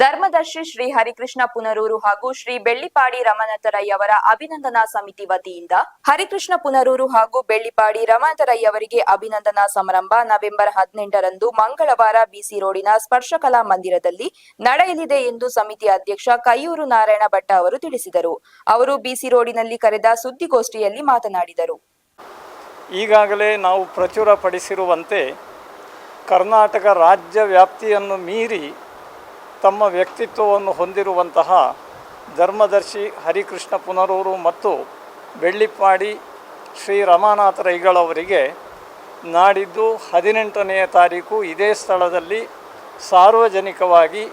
ಧರ್ಮದರ್ಶಿ ಶ್ರೀ ಹರಿಕೃಷ್ಣ ಪುನರೂರು ಹಾಗೂ ಶ್ರೀ ಬೆಳ್ಳಿಪಾಡಿ ರಮನಾಥರೈ ಅವರ ಅಭಿನಂದನಾ ಸಮಿತಿ ವತಿಯಿಂದ ಹರಿಕೃಷ್ಣ ಪುನರೂರು ಹಾಗೂ ಬೆಳ್ಳಿಪಾಡಿ ರಮನಾಥರೈ ಅವರಿಗೆ ಅಭಿನಂದನಾ ಸಮಾರಂಭ ನವೆಂಬರ್ ಹದಿನೆಂಟರಂದು ಮಂಗಳವಾರ ಬಿಸಿ ರೋಡಿನ ಸ್ಪರ್ಶಕಲಾ ಮಂದಿರದಲ್ಲಿ ನಡೆಯಲಿದೆ ಎಂದು ಸಮಿತಿ ಅಧ್ಯಕ್ಷ ಕೈಯೂರು ನಾರಾಯಣ ಭಟ್ಟ ಅವರು ತಿಳಿಸಿದರು. ಅವರು ಬಿಸಿ ರೋಡಿನಲ್ಲಿ ಕರೆದ ಸುದ್ದಿಗೋಷ್ಠಿಯಲ್ಲಿ ಮಾತನಾಡಿದರು. ಈಗಾಗಲೇ ನಾವು ಪ್ರಚುರಪಡಿಸಿರುವಂತೆ ಕರ್ನಾಟಕ ರಾಜ್ಯ ವ್ಯಾಪ್ತಿಯನ್ನು ಮೀರಿ ತಮ್ಮ ವ್ಯಕ್ತಿತ್ವವನ್ನು ಹೊಂದಿರುವಂತಹ ಧರ್ಮದರ್ಶಿ ಹರಿಕೃಷ್ಣ ಪುನರೂರು ಮತ್ತು ಬೆಳ್ಳಿಪ್ಪಾಡಿ ಶ್ರೀ ರಮಾನಾಥ ರೈಗಳವರಿಗೆ ನಾಡಿದ್ದು ಹದಿನೆಂಟನೆಯ ತಾರೀಕು ಇದೇ ಸ್ಥಳದಲ್ಲಿ ಸಾರ್ವಜನಿಕವಾಗಿ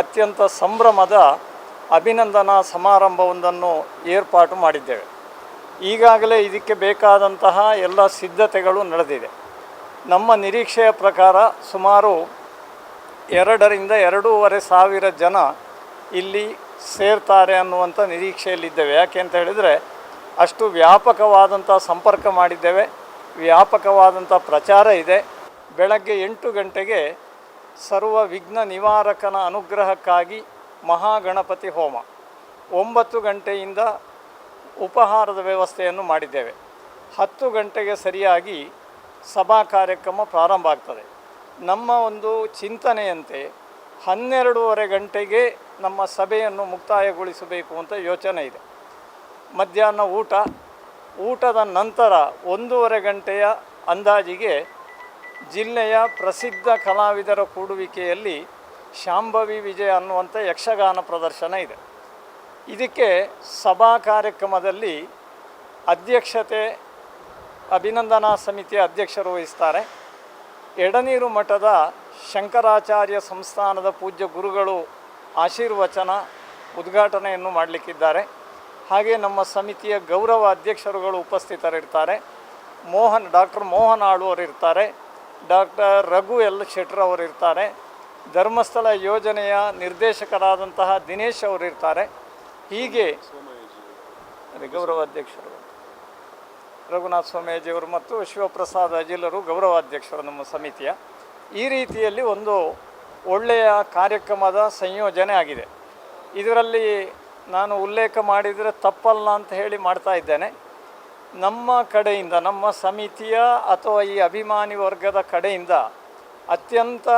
ಅತ್ಯಂತ ಸಂಭ್ರಮದ ಅಭಿನಂದನಾ ಸಮಾರಂಭವೊಂದನ್ನು ಏರ್ಪಾಟು ಮಾಡಿದ್ದೇವೆ. ಈಗಾಗಲೇ ಇದಕ್ಕೆ ಬೇಕಾದಂತಹ ಎಲ್ಲ ಸಿದ್ಧತೆಗಳು ನಡೆದಿದೆ. ನಮ್ಮ ನಿರೀಕ್ಷೆಯ ಪ್ರಕಾರ ಸುಮಾರು ಎರಡರಿಂದ ಎರಡೂವರೆ ಸಾವಿರ ಜನ ಇಲ್ಲಿ ಸೇರ್ತಾರೆ ಅನ್ನುವಂಥ ನಿರೀಕ್ಷೆಯಲ್ಲಿದ್ದೇವೆ. ಯಾಕೆ ಅಂತ ಹೇಳಿದರೆ, ಅಷ್ಟು ವ್ಯಾಪಕವಾದಂಥ ಸಂಪರ್ಕ ಮಾಡಿದ್ದೇವೆ. ವ್ಯಾಪಕವಾದಂಥ ಪ್ರಚಾರ ಇದೆ. ಬೆಳಗ್ಗೆ ಎಂಟು ಗಂಟೆಗೆ ಸರ್ವ ವಿಘ್ನ ನಿವಾರಕನ ಅನುಗ್ರಹಕ್ಕಾಗಿ ಮಹಾಗಣಪತಿ ಹೋಮ. ಒಂಬತ್ತು ಗಂಟೆಯಿಂದ ಉಪಹಾರದ ವ್ಯವಸ್ಥೆಯನ್ನು ಮಾಡಿದ್ದೇವೆ. ಹತ್ತು ಗಂಟೆಗೆ ಸರಿಯಾಗಿ ಸಭಾ ಕಾರ್ಯಕ್ರಮ ಪ್ರಾರಂಭ ಆಗ್ತದೆ. ನಮ್ಮ ಒಂದು ಚಿಂತನೆಯಂತೆ ಹನ್ನೆರಡೂವರೆ ಗಂಟೆಗೆ ನಮ್ಮ ಸಭೆಯನ್ನು ಮುಕ್ತಾಯಗೊಳಿಸಬೇಕು ಅಂತ ಯೋಚನೆ ಇದೆ. ಮಧ್ಯಾಹ್ನ ಊಟ, ಊಟದ ನಂತರ ಒಂದೂವರೆ ಗಂಟೆಯ ಅಂದಾಜಿಗೆ ಜಿಲ್ಲೆಯ ಪ್ರಸಿದ್ಧ ಕಲಾವಿದರ ಕೂಡುವಿಕೆಯಲ್ಲಿ ಶಾಂಭವಿ ವಿಜಯ ಅನ್ನುವಂಥ ಯಕ್ಷಗಾನ ಪ್ರದರ್ಶನ ಇದೆ. ಇದಕ್ಕೆ ಸಭಾ ಕಾರ್ಯಕ್ರಮದಲ್ಲಿ ಅಧ್ಯಕ್ಷತೆ, ಅಭಿನಂದನಾ ಸಮಿತಿಯ ಅಧ್ಯಕ್ಷರು ವಹಿಸ್ತಾರೆ. ಎಡನೀರು ಮಠದ ಶಂಕರಾಚಾರ್ಯ ಸಂಸ್ಥಾನದ ಪೂಜ್ಯ ಗುರುಗಳು ಆಶೀರ್ವಚನ, ಉದ್ಘಾಟನೆಯನ್ನು ಮಾಡಲಿಕ್ಕಿದ್ದಾರೆ. ಹಾಗೆ ನಮ್ಮ ಸಮಿತಿಯ ಗೌರವ ಅಧ್ಯಕ್ಷರುಗಳು ಉಪಸ್ಥಿತರಿರ್ತಾರೆ. ಮೋಹನ್, ಡಾಕ್ಟರ್ ಮೋಹನ್ ಇರ್ತಾರೆ ಡಾಕ್ಟರ್ ರಘು ಎಲ್ ಶೆಟ್ರ್ ಅವರಿರ್ತಾರೆ. ಧರ್ಮಸ್ಥಳ ಯೋಜನೆಯ ನಿರ್ದೇಶಕರಾದಂತಹ ದಿನೇಶ್ ಅವರು ಇರ್ತಾರೆ ಹೀಗೆ ಅದೇ ಗೌರವ ಅಧ್ಯಕ್ಷರು ರಘುನಾಥ ಸ್ವಾಮೀಜಿಯವರು ಮತ್ತು ಶಿವಪ್ರಸಾದ್ ಅಜಿಲರು ಗೌರವಾಧ್ಯಕ್ಷರು ನಮ್ಮ ಸಮಿತಿಯ. ಈ ರೀತಿಯಲ್ಲಿ ಒಂದು ಒಳ್ಳೆಯ ಕಾರ್ಯಕ್ರಮದ ಸಂಯೋಜನೆ ಆಗಿದೆ. ಇದರಲ್ಲಿ ನಾನು ಉಲ್ಲೇಖ ಮಾಡಿದರೆ ತಪ್ಪಲ್ಲ ಅಂತ ಹೇಳಿ ಮಾಡ್ತಾ ಇದ್ದೇನೆ. ನಮ್ಮ ಕಡೆಯಿಂದ, ನಮ್ಮ ಸಮಿತಿಯ ಅಥವಾ ಈ ಅಭಿಮಾನಿ ವರ್ಗದ ಕಡೆಯಿಂದ ಅತ್ಯಂತ